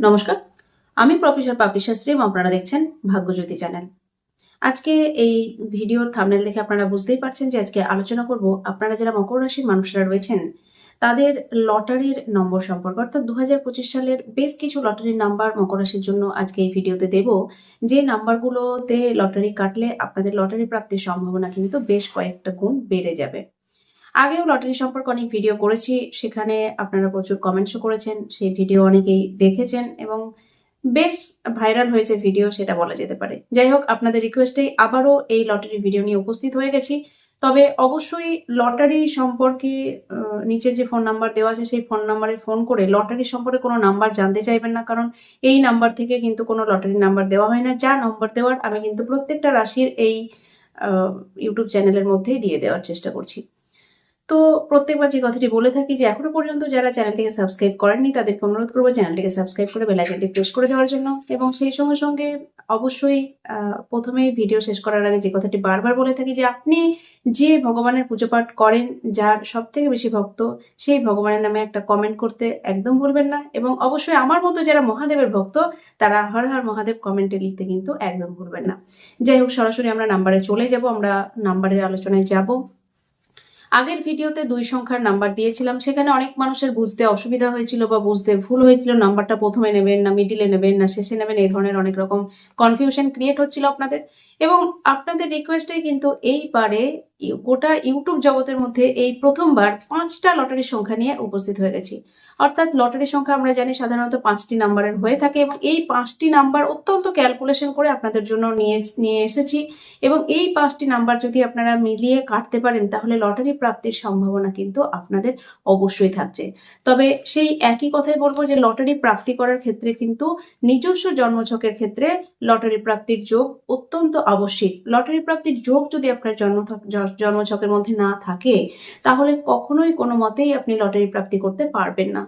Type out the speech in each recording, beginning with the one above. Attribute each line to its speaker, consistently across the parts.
Speaker 1: নমস্কার, আমি প্রফেসর পাপড়ি শাস্ত্রী এবং আপনারা দেখছেন ভাগ্যজ্যোতি চ্যানেল। আজকে এই ভিডিওর থামনেল দেখে আপনারা বুঝতেই পারছেন যে আজকে আলোচনা করব আপনারা যারা মকর রাশির মানুষরা রয়েছেন, তাদের লটারির নম্বর সম্পর্কে। অর্থাৎ দু হাজার পঁচিশ সালের বেশ কিছু লটারির নাম্বার মকর রাশির জন্য আজকে এই ভিডিওতে দেব। যে নাম্বারগুলোতে লটারি কাটলে আপনাদের লটারি প্রাপ্তির সম্ভাবনা কিন্তু বেশ কয়েকটা গুণ বেড়ে যাবে। আগেও লটারি সম্পর্কে অনেক ভিডিও করেছি, সেখানে আপনারা প্রচুর কমেন্টসও করেছেন, সেই ভিডিও অনেকেই দেখেছেন এবং বেশ ভাইরাল হয়েছে ভিডিও সেটা বলা যেতে পারে। যাই হোক, আপনাদের রিকোয়েস্টেই আবারও এই লটারি ভিডিও নিয়ে উপস্থিত হয়ে গেছি। তবে অবশ্যই লটারি সম্পর্কে নিচের যে ফোন নাম্বার দেওয়া আছে, সেই ফোন নাম্বারে ফোন করে লটারি সম্পর্কে কোনো নাম্বার জানতে চাইবেন না, কারণ এই নাম্বার থেকে কিন্তু কোনো লটারি নাম্বার দেওয়া হয় না। যা নম্বর দেওয়ার আমি কিন্তু প্রত্যেকটা রাশির এই ইউটিউব চ্যানেলের মধ্যেই দিয়ে দেওয়ার চেষ্টা করছি। তো প্রত্যেকবার যে কথাটি বলে থাকি যে এখনও পর্যন্ত যারা চ্যানেলটিকে সাবস্ক্রাইব করেননি, তাদেরকে অনুরোধ করব চ্যানেলটিকে সাবস্ক্রাইব করে বেলাইকনটি প্রেস করে দেওয়ার জন্য। এবং সেই সঙ্গে সঙ্গে অবশ্যই প্রথমে ভিডিও শেষ করার আগে যে কথাটি বারবার বলে থাকি যে আপনি যে ভগবানের পুজো পাঠ করেন, যার সব থেকে বেশি ভক্ত, সেই ভগবানের নামে একটা কমেন্ট করতে একদম ভুলবেন না। এবং অবশ্যই আমার মতো যারা মহাদেবের ভক্ত, তারা হর হর মহাদেব কমেন্টে লিখতে কিন্তু একদম ভুলবেন না। যাই হোক, সরাসরি আমরা নাম্বারে চলে যাব, আমরা নাম্বারের আলোচনায় যাব। আগের ভিডিওতে দুই সংখ্যার নাম্বার দিয়েছিলাম, সেখানে অনেক মানুষের বুঝতে অসুবিধা হয়েছিল বা বুঝতে ভুল হয়েছিল, নাম্বারটা প্রথমে নেবেন না মিডিলে নেবেন না, শেষে নেবেন, এই ধরনের অনেক রকম কনফিউশন ক্রিয়েট হচ্ছিল আপনাদের। এবং আপনাদের রিকোয়েস্টে কিন্তু এইবারে গোটা ইউটিউব জগতের মধ্যে এই প্রথমবার পাঁচটা লটারির সংখ্যা নিয়ে উপস্থিত হয়ে গেছি। অর্থাৎ লটারির সংখ্যা আমরা জানি সাধারণত পাঁচটি নাম্বারের হয়ে থাকে এবং এই পাঁচটি নাম্বার অত্যন্ত ক্যালকুলেশন করে আপনাদের জন্য নিয়ে নিয়ে এসেছি এবং এই পাঁচটি নাম্বার যদি আপনারা মিলিয়ে কাটতে পারেন তাহলে লটারি প্রাপ্তির সম্ভাবনা কিন্তু আপনাদের অবশ্যই থাকছে। তবে সেই একই কথাই বলব যে লটারি প্রাপ্তি করার ক্ষেত্রে কিন্তু নিজস্ব জন্মছকের ক্ষেত্রে লটারি প্রাপ্তির যোগ অত্যন্ত আবশ্যিক। লটারি প্রাপ্তির যোগ যদি আপনার জন্ম জন্মছকের মধ্যে না থাকে তাহলে কখনোই কোনো মতেই আপনি লটারি প্রাপ্তি করতে পারবেন না।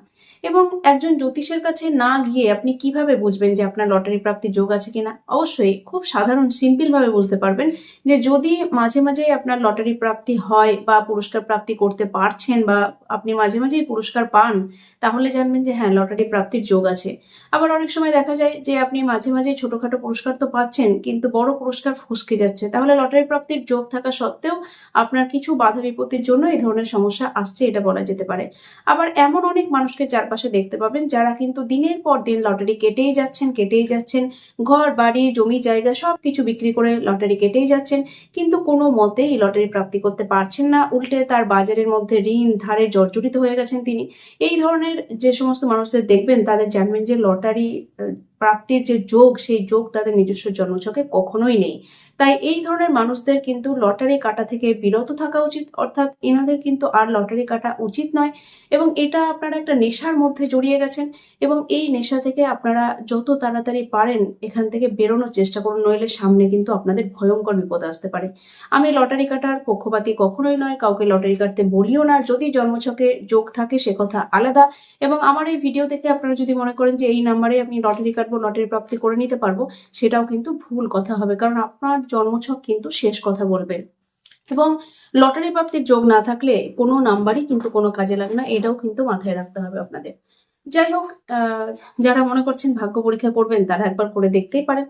Speaker 1: এবং একজন জ্যোতিষের কাছে না গিয়ে আপনি কীভাবে বুঝবেন যে আপনার লটারি প্রাপ্তির যোগ আছে কিনা? অবশ্যই খুব সাধারণ সিম্পল ভাবে বুঝতে পারবেন যে যদি মাঝে মাঝেই আপনার লটারি প্রাপ্তি হয় বা পুরস্কার প্রাপ্তি করতে পারছেন বা আপনি মাঝে মাঝেই পুরস্কার পান, তাহলে জানবেন যে হ্যাঁ লটারি প্রাপ্তির যোগ আছে। আবার অনেক সময় দেখা যায় যে আপনি মাঝে মাঝেই ছোটখাটো পুরস্কার তো পাচ্ছেন, কিন্তু বড় পুরস্কার ফসকে যাচ্ছে। তাহলে লটারি প্রাপ্তির যোগ থাকা সত্ত্বেও আপনার কিছু বাধা বিপত্তির জন্য এই ধরনের সমস্যা আসছে, এটা বলা যেতে পারে। আবার এমন অনেক মানুষকে চারপাশে দেখতে পাবেন যারা কিন্তু দিনের পর দিন লটারি কেটেই যাচ্ছেন কেটেই যাচ্ছেন। ঘর, বাড়ি, জমি, জায়গা সব কিছু বিক্রি করে লটারি কেটেই যাচ্ছেন। কিন্তু কোনো মতেই লটারি প্রাপ্তি করতে পারছেন না। উল্টে তার বাজারের মধ্যে ঋণ, ধারে জর্জরিত হয়ে গেছেন তিনি। এই ধরনের যে সমস্ত মানুষদের দেখবেন, তাদের জানবেন যে লটারি প্রাপ্তির যে যোগ, সেই যোগ তাদের নিজস্ব জন্মছকে কখনোই নেই। তাই এই ধরনের মানুষদের কিন্তু লটারি কাটা থেকে বিরত থাকা উচিত, অর্থাৎ এনাদের কিন্তু আর লটারি কাটা উচিত নয়। এবং এটা আপনারা একটা নেশার মধ্যে জড়িয়ে গেছেন এবং এই নেশা থেকে আপনারা যত তাড়াতাড়ি পারেন এখান থেকে বেরোনোর চেষ্টা করুন, নইলে সামনে কিন্তু আপনাদের ভয়ঙ্কর বিপদ আসতে পারে। আমি লটারি কাটার পক্ষপাতী কখনোই নয় কাউকে লটারি কাটতে বলিও না যদি জন্মছকে যোগ থাকে সে কথা আলাদা। এবং আমার এই ভিডিও থেকে আপনারা যদি মনে করেন যে এই নাম্বারে আমি লটারি কাটবো, লটারি প্রাপ্তি করে নিতে পারব, সেটাও কিন্তু ভুল কথা হবে। কারণ আপনার জন্মছক কিন্তু শেষ কথা বলবে। এবং লটারি প্রাপ্তির যোগ না থাকলে কোনো নাম্বারই কিন্তু কোনো কাজে লাগে না, এটাও কিন্তু মাথায় রাখতে হবে আপনাদের। যাই হোক যারা মনে করছেন ভাগ্য পরীক্ষা করবেন, তারা একবার করে দেখতেই পারেন।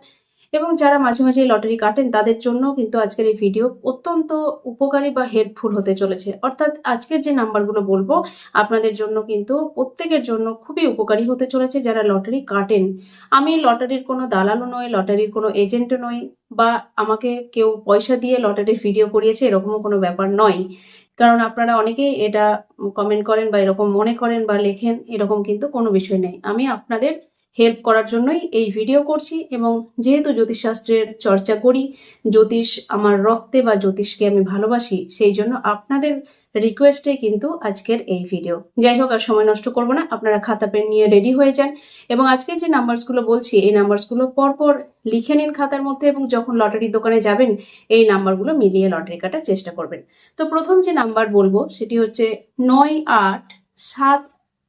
Speaker 1: এবং যারা মাঝে মাঝে লটারি কাটেন, তাদের জন্য কিন্তু আজকের এই ভিডিও অত্যন্ত উপকারী বা হেল্পফুল হতে চলেছে। অর্থাৎ আজকের যে নাম্বারগুলো বলব, আপনাদের জন্য কিন্তু প্রত্যেকের জন্য খুবই উপকারী হতে চলেছে যারা লটারি কাটেন। আমি লটারির কোনো দালালও নই, লটারির কোনো এজেন্টও নই বা আমাকে কেউ পয়সা দিয়ে লটারির ভিডিও করিয়েছে, এরকমও কোনো ব্যাপার নয়। কারণ আপনারা অনেকেই এটা কমেন্ট করেন বা এরকম মনে করেন বা লেখেন, এরকম কিন্তু কোনো বিষয় নেই। আমি আপনাদের হেল্প করার জন্যই এই ভিডিও করছি এবং যেহেতু জ্যোতিষশাস্ত্রের চর্চা করি, জ্যোতিষ আমার রক্তে বা জ্যোতিষকে আমি ভালোবাসি, সেই জন্য আপনাদের রিকোয়েস্টে কিন্তু আজকের এই ভিডিও যাই হোক, আর সময় নষ্ট করব না, আপনারা খাতা, পেন নিয়ে রেডি হয়ে যান। এবং আজকের যে নাম্বারসগুলো বলছি, এই নাম্বারসগুলো পরপর লিখে নিন খাতার মধ্যে এবং যখন লটারির দোকানে যাবেন, এই নাম্বারগুলো মিলিয়ে লটারি কাটার চেষ্টা করবেন। তো প্রথম যে নাম্বার বলব, সেটি হচ্ছে নয় আট সাত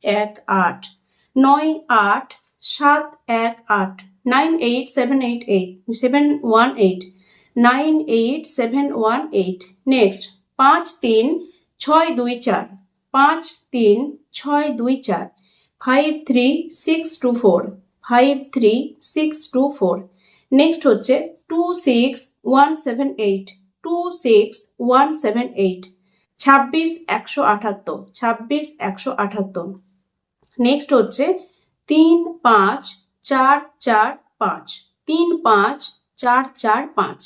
Speaker 1: এক আট। নয় আট সাত এক আট, nine eight seven eight eight, seven one eight, nine eight seven one eight. Next, পাঁচ তিন ছয় দুই চার, পাঁচ তিন ছয় দুই চার, five three six two four, five three six two four. Next হচ্ছে two six one seven eight, two six one seven eight, ছাব্বিশ একশো আটাত্তর ছাব্বিশ একশো আটাত্তর নেক্সট হচ্ছে তিন পাঁচ চার চার পাঁচ, তিন পাঁচ চার চার পাঁচ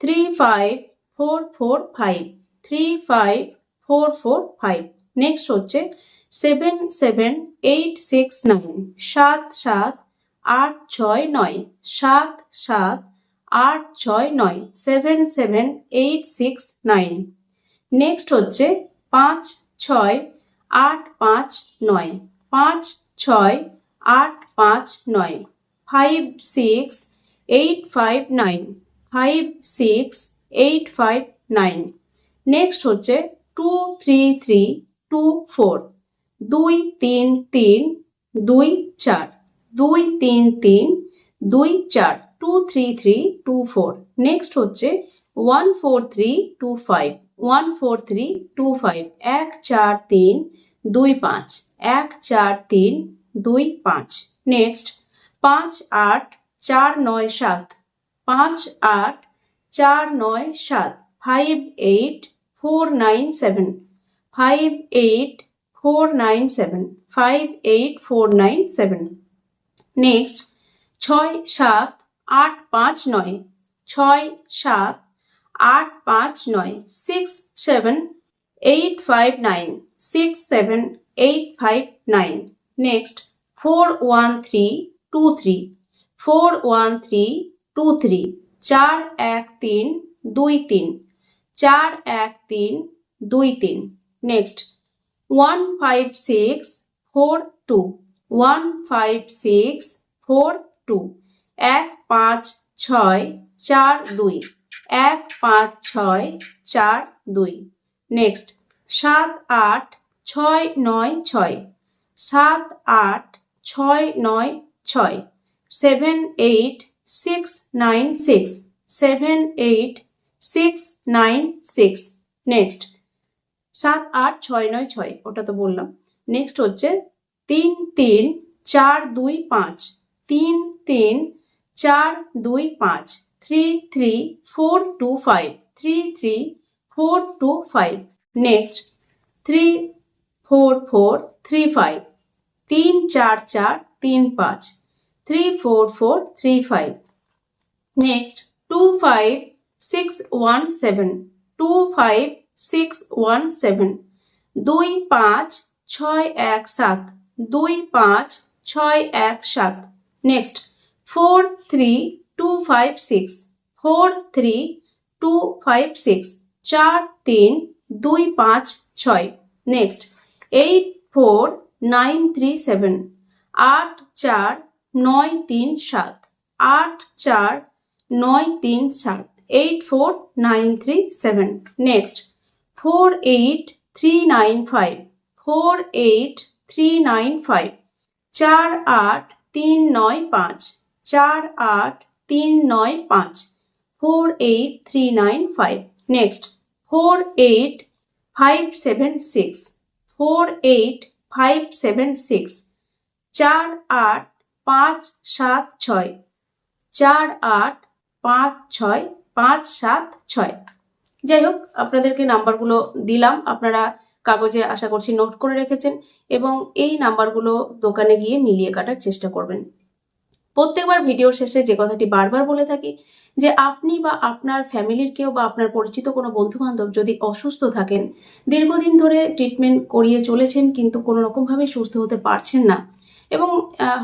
Speaker 1: three five four four five three five four four five next হচ্ছে seven seven eight six nine সাত সাত আট ছয় নয়, সাত সাত আট ছয় নয় seven seven eight six nine next হচ্ছে পাঁচ ছয় আট পাঁচ নয়, পাঁচ ছয় আট পাঁচ নয় five six eight five nine five six eight five nine next হচ্ছে two three three two four দুই তিন তিন দুই চার, দুই তিন তিন দুই চার two three three two four next হচ্ছে one four three two five one four three two five এক চার তিন দুই পাঁচ, এক চার তিন দুই পাঁচ। নেক্সট পাঁচ আট চার নয় সাত। পাঁচ আট চার নয় সাত। Five eight four nine seven five eight four nine seven five eight four nine seven next ছয় সাত আট পাঁচ নয়। ছয় সাত আট পাঁচ নয়। Six seven eight five nine six seven eight five nine next four one three two three four one three two three চার এক তিন দুই তিন. চার এক তিন দুই তিন. Next one five six four two one five six four two এক পাঁচ ছয় চার দুই. এক পাঁচ ছয় চার দুই. নেক্সট সাত আট ছয় নয় ছয়. সাত আট ছয় নয় ছয় seven eight six nine six seven eight six nine six next সাত আট ছয় নয় ছয়, ওটা তো বললাম। নেক্সট হচ্ছে তিন তিন চার দুই পাঁচ, তিন তিন চার দুই পাঁচ three three four two five three three four two five next three four four three five তিন চার চার তিন পাঁচ three four four three five next two five six one seven two five six one seven দুই পাঁচ ছয় এক সাত দুই পাঁচ ছয় এক সাত next four three two five six four three two five six চার তিন দুই পাঁচ ছয় next eight four nine three seven আট চার নয় তিন সাত আট চার নয় তিন সাত eight four nine three seven next four eight three nine five four eight three nine five চার আট তিন নয় পাঁচ চার আট তিন নয় পাঁচ four eight three nine five next four eight five seven six four eight five seven six চার আট পাঁচ সাত ছয় চার আট পাঁচ ছয় পাঁচ সাত ছয় যাই হোক, আপনাদেরকে নাম্বারগুলো দিলাম, আপনারা কাগজে আশা করছি নোট করে রেখেছেন, এবং এই নাম্বারগুলো দোকানে গিয়ে মিলিয়ে কাটার চেষ্টা করবেন। প্রত্যেকবার ভিডিওর শেষে যে কথাটি বারবার বলে থাকি, যে আপনি বা আপনার ফ্যামিলির কেউ বা আপনার পরিচিত কোনো বন্ধু বান্ধব যদি অসুস্থ থাকেন, দীর্ঘদিন ধরে ট্রিটমেন্ট করিয়ে চলেছেন কিন্তু কোনো রকমভাবে সুস্থ হতে পারছেন না এবং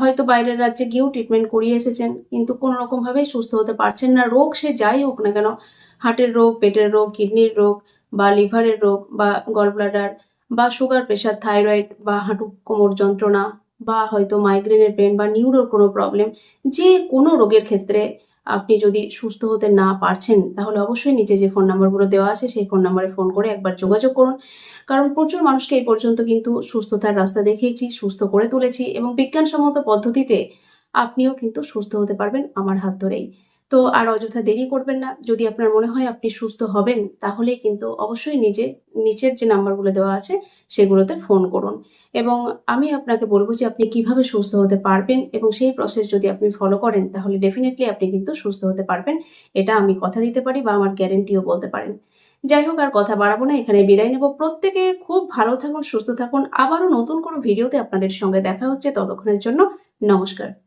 Speaker 1: হয়তো বাইরের রাজ্যে গিয়েও ট্রিটমেন্ট করিয়ে এসেছেন কিন্তু কোনো রকমভাবেই সুস্থ হতে পারছেন না। রোগ সে যাই হোক না কেন, হার্টের রোগ, পেটের রোগ, কিডনির রোগ বা লিভারের রোগ বা গল ব্লাডার বা সুগার প্রেশার থাইরয়েড বা হাঁটু কোমর যন্ত্রণা বা হয়তো মাইগ্রেনের পেন বা নিউরোর কোনো প্রবলেম যে কোনো রোগের ক্ষেত্রে আপনি যদি সুস্থ হতে না পারছেন, তাহলে অবশ্যই নিচে যে ফোন নাম্বারগুলো দেওয়া আছে, সেই ফোন নাম্বারে ফোন করে একবার যোগাযোগ করুন। কারণ প্রচুর মানুষকে এই পর্যন্ত কিন্তু সুস্থতার রাস্তা দেখিয়েছি, সুস্থ করে তুলেছি এবং বিজ্ঞানসম্মত পদ্ধতিতে আপনিও কিন্তু সুস্থ হতে পারবেন আমার হাত ধরেই। তো আর অযথা দেরি করবেন না। যদি আপনার মনে হয় আপনি সুস্থ হবেন তাহলেই কিন্তু অবশ্যই নিজে, নিচের যে নাম্বারগুলো দেওয়া আছে, সেগুলোতে ফোন করুন। এবং আমি আপনাকে বলব যে আপনি কীভাবে সুস্থ হতে পারবেন এবং সেই প্রসেস যদি আপনি ফলো করেন, তাহলে ডেফিনেটলি আপনি কিন্তু সুস্থ হতে পারবেন। এটা আমি কথা দিতে পারি বা আমার গ্যারেন্টিও বলতে পারেন। যাই হোক, আর কথা বাড়াবো না এখানে বিদায় নেব। প্রত্যেকে খুব ভালো থাকুন, সুস্থ থাকুন। আবারও নতুন কোনো ভিডিওতে আপনাদের সঙ্গে দেখা হচ্ছে ততক্ষণের জন্য নমস্কার।